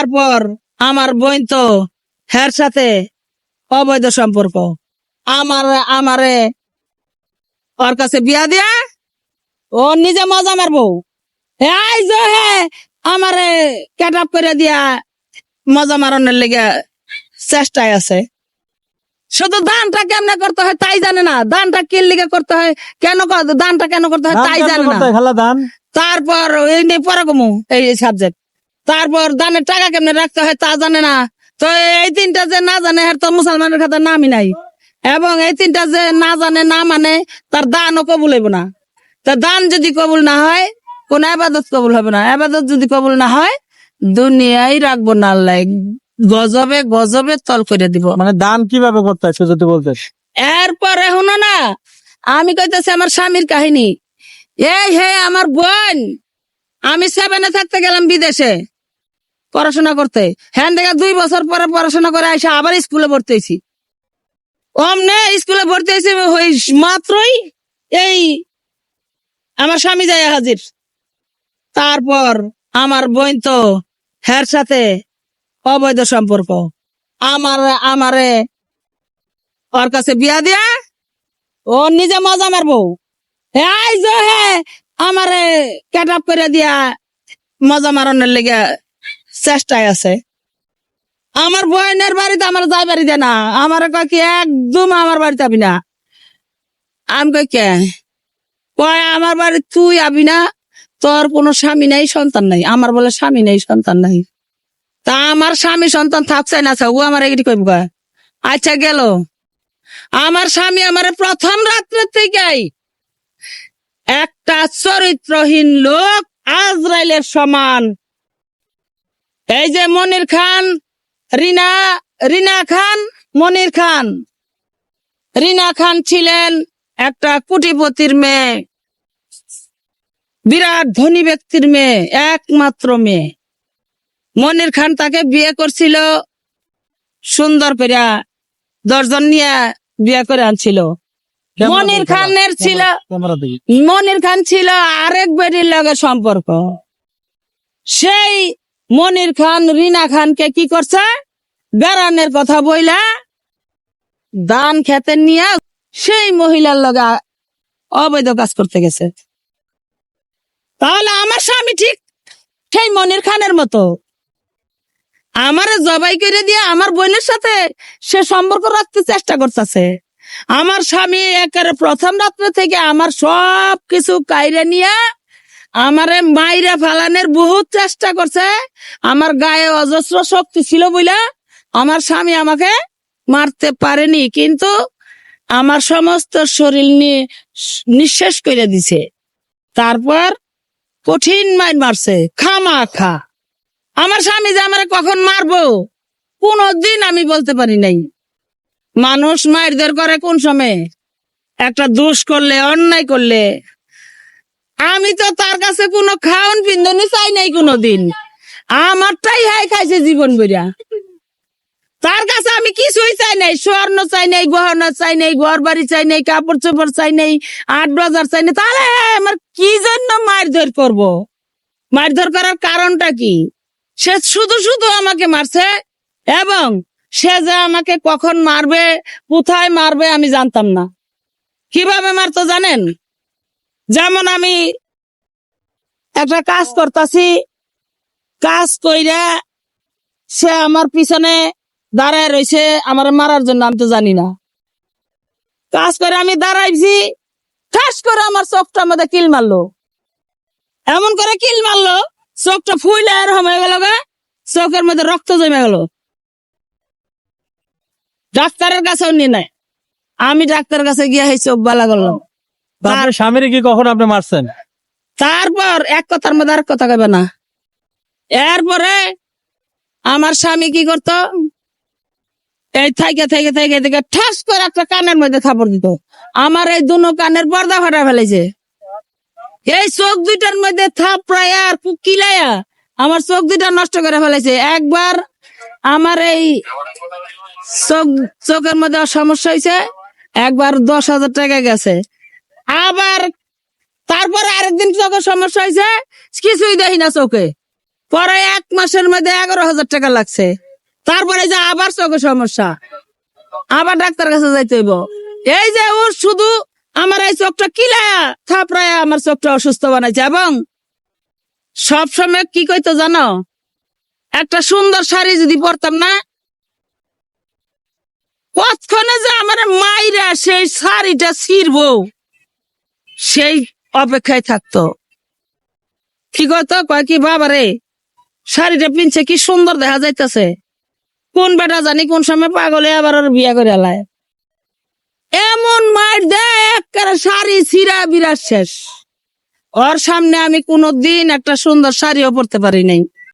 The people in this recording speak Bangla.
তারপর আমার বোন তো হের সাথে অবৈধ সম্পর্ক। আমার আমারে ওর কাছে বিয়া দিয়া ও নিজে মজা মারবো। এই যে হে আমারে ক্যাট আপ করে দিয়া মজা মারানোর লেগে চেষ্টায় আছে। শুধু দানটা কেমনে করতে হয় তাই জানে না। দানটা কি লিগে করতে হয় কেন দানটা কেন করতে হয় তাই জানে না। তারপর এই নিয়ে পরে কমু এই সাবজেক্ট তারপর দানের টাকা কেমনে রাখতে হয় তা জানে না। তো এই তিনটা যে না জানে আর তো মুসলমানের খাতে নামই নাই। এবং এই তিনটা যে না জানে না মানে তার দানও কবুল হইব না। তা দান যদি কবুল না হয় কোন আবাদত কবুল হবে না। আবাদত যদি কবুল না হয় দুনিয়ায় রাখব না আল্লাহ। গজবে গজবে তল করে দিব। মানে দান কীভাবে করতে হয় যদি বলতে এরপরে শুনো না আমি কইতেছি আমার স্বামীর কাহিনী। এই হে আমার বোন আমি সেভেনে থাকতে গেলাম বিদেশে। পড়াশোনা করতে। হ্যান থেকে দুই বছর পরে পড়াশোনা করে এসে আবার স্কুলে ভর্তি হয়েছি অমনে স্কুলে ভর্তি হয়েছি ওই মাত্রই এই আমার স্বামী যায় হাজির। তারপর আমার বোন তো হ্যার সাথে অবৈধ সম্পর্ক। আমার, আমারে ওর কাছে বিয়া দিয়া ও নিজে মজা মারবো। এই যে হে, আমারে ক্যাট আপ করে দিয়া মজা মারানোর লেগে চেষ্টায় আছে। আমার বোনের বাড়িতে আমার যাই বাড়ি দেয় না। আমার কয় কি একদম আমার বাড়িতে আবি না। আমি কই কে? কয় আমার বাড়ি তুই আবি না। তোর কোনো স্বামী নাই সন্তান নাই। আমার বলে স্বামী নাই সন্তান নাই। তা আমার স্বামী সন্তান থাকছে না ও আমার এগিয়ে কইব কয়, আচ্ছা গেল। আমার স্বামী আমার প্রথম রাত্রে থেকেই একটা চরিত্রহীন লোক আজরাইলের সমান এই যে মনির খান রিনা রিনা খান মনির খান। রিনা খান ছিলেন একটা কুটিপতির মেয়ে বিরাট ধনী ব্যক্তির মেয়ে একমাত্র মেয়ে। মনির খান তাকে বিয়ে করছিল সুন্দর পেরা দশজন নিয়ে বিয়ে করে আনছিল। মনির খানের ছিল মনির খান ছিল আরেক বেটির লগে সম্পর্ক। সেই মনির খান, রিনা খানকে কি করছে? বেড়ানের কথা বইলা দান খেতে নিয়ে সেই মহিলার লগে অবৈধ কাজ করতে গেছে। তাহলে আমার স্বামী ঠিক সেই মনির খানের মতো? আমারে জবাই করে দিয়ে আমার বোনের সাথে সে সম্পর্ক রাখতে চেষ্টা করতেছে। আমার স্বামী একেবারে প্রথম রাত্রে থেকে আমার সব কিছু কাইরে নিয়ে আমারে মাইরা ফালানের বহুত চেষ্টা করছে। আমার গায়ে অজস্র শক্তি ছিল বলে আমার স্বামী আমাকে মারতে পারেনি, কিন্তু আমার সমস্ত শরীর নিয়ে নিঃশেষ করে দিছে। তারপর কঠিন মাইর মারছে, খামা খা। আমার স্বামী যে আমারে কখন মারবো, কোনদিন আমি বলতে পারি নাই। মানুষ মারধর করে কোন সময়? একটা দোষ করলে, অন্যায় করলে আমি তো তার কাছে কোনো খাওন পিন্দনি চাই নাই কোনোদিন। আমারটাই হাই খাইছে জীবন বইরা। তার কাছে আমি কিছুই চাই নাই, স্বর্ণ চাই নাই, গহনা চাই নাই ঘর বাড়ি চাই নাই কাপড় চোপড় চাই নাই, আট বাজার চাই নাই। তাহলে আমার কি জন্য মারধর করব? মারধর করার কারণটা কি? সে শুধু শুধু আমাকে মারছে এবং সে যে আমাকে কখন মারবে, কোথায় মারবে আমি জানতাম না। কীভাবে মারতো জানেন? যেমন আমি একটা কাজ করতাছি, কাজ কইরা সে আমার পিছনে দাঁড়ায় রয়েছে আমার মারার জন্য, আমি তো জানি না। কাজ করে আমি দাঁড়াইছি, ঠাস করে আমার চোখটা মধ্যে কিল মারলো। এমন করে কিল মারলো, চোখটা ফুইলে হয়ে গেল চোখের মধ্যে রক্ত জমে গেল। ডাক্তারের কাছেও নিয়ে নেয় আমি ডাক্তারের কাছে গিয়ে এই চোখ বালা করলাম। আপনার স্বামীর কি কখন আপনি মারছেন? তারপর এক কথার মধ্যে আর কথা কবে না। এরপরে আমার স্বামী কি করতো? এই থাইকে থাইকে থাইকে থেকে ঠাস করে একটা কানের মধ্যে থাপড় দিত। আমার এই দুনো কানের পর্দা ফাটা ফেলেছে এই চোখ দুইটার মধ্যে থাপড়ায় আর কিলাইয়া আমার চোখ দুইটা নষ্ট করে ফেলেছে একবার আমার এই চোখ চোখের মধ্যে সমস্যা হয়েছে একবার দশ হাজার টাকা গেছে। আবার তারপরে আরেকদিন চোখের সমস্যা হয়েছে, কিছুই দেখি না চোখে। পরে এক মাসের মধ্যে এগারো হাজার টাকা লাগছে। তারপরে যে আবার চোখে সমস্যা, আবার ডাক্তার কাছে যাইতে হইব। এই যে ওর শুধু আমার এই চোখটা কিলায়া থাপড়ায়া আমার চোখটা অসুস্থ বানাইছে এবং সব সময় কি কইতো জানো? একটা সুন্দর শাড়ি যদি পরতাম না, কতক্ষণে যে আমার মাইরা সেই শাড়িটা ছিড়বো। সেই অপেক্ষায় থাকতো। কি কইতো কয় কি বাবা রে শাড়িটা পিনছে, কি সুন্দর দেখা যাইতেছে। কোন বেটা জানি কোন সময় পাগলে আবার ওর বিয়া করে আলায় এমন মার দেয় শাড়ি ছিঁড়া বিরাট শেষ। ওর সামনে আমি কোনোদিন একটা সুন্দর শাড়িও পরতে পারি নাই।